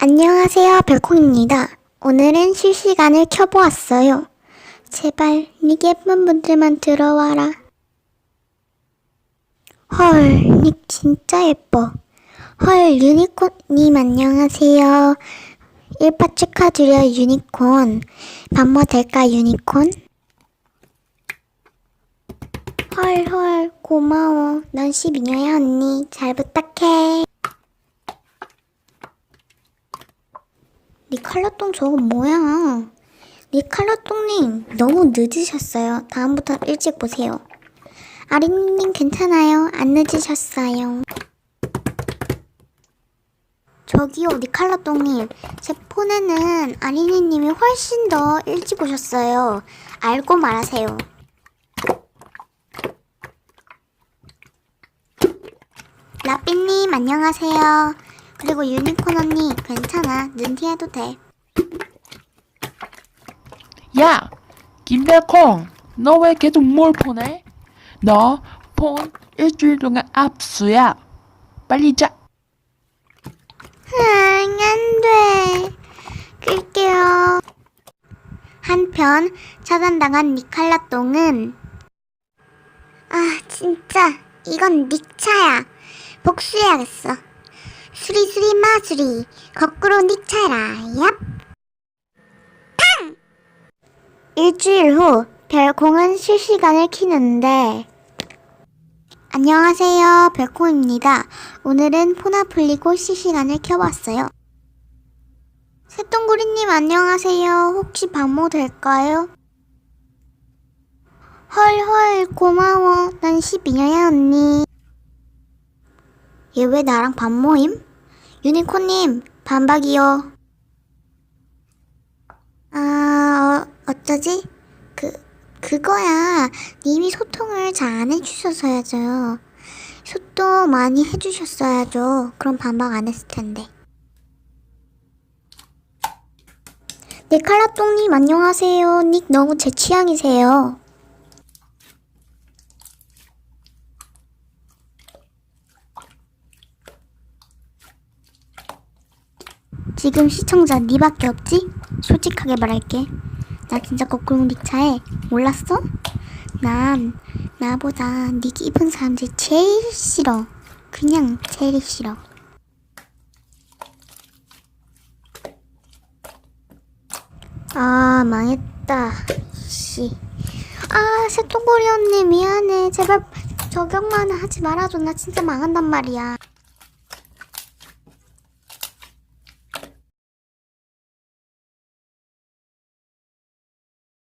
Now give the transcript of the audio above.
안녕하세요, 별콩입니다. 오늘은 실시간을 켜보았어요. 제발, 닉 예쁜 분들만 들어와라. 헐, 닉 진짜 예뻐. 헐, 유니콘님 안녕하세요. 1파 축하드려요, 유니콘. 반모 될까, 유니콘? 헐 헐, 고마워. 넌 12년야, 언니. 잘 부탁해. 니 칼라똥 저거 뭐야? 니 칼라똥님 너무 늦으셨어요. 다음부터 일찍 보세요. 아린님 괜찮아요. 안 늦으셨어요. 저기요, 니 칼라똥님. 제 폰에는 아린이님이 훨씬 더 일찍 오셨어요. 알고 말하세요. 라삐님 안녕하세요. 그리고 유니콘 언니 괜찮아. 눈티해도 돼. 야, 김백콩, 너 왜 계속 뭘 보내? 너 폰 일주일 동안 압수야. 빨리 자. 응, 안 돼. 끌게요. 한편 차단당한 니칼라똥은 아 진짜 이건 닉차야. 복수해야겠어. 수리수리 마수리 거꾸로 닉차라. 얍. 팡! 일주일 후 별콩은 실시간을 키는데 안녕하세요. 별콩입니다. 오늘은 폰아 풀리고 실시간을 켜봤어요. 새똥구리님 안녕하세요. 혹시 반모 될까요? 헐헐 고마워. 난 12년야 언니. 얘 왜 나랑 반모임? 유니콘님 반박이요. 아 어, 어쩌지? 그 그거야. 님이 소통을 잘 안 해주셔서야죠. 소통 많이 해주셨어야죠. 그럼 반박 안 했을 텐데. 네, 칼라똥님 안녕하세요. 닉 너무 제 취향이세요. 지금 시청자 니밖에 없지? 솔직하게 말할게. 나 진짜 거꾸로 닉차에 몰랐어? 난 나보다 닉 입은 사람들 제일 싫어. 그냥 제일 싫어. 아 망했다. 씨. 아 새똥고리 언니 미안해. 제발 저격만 하지 말아줘. 나 진짜 망한단 말이야.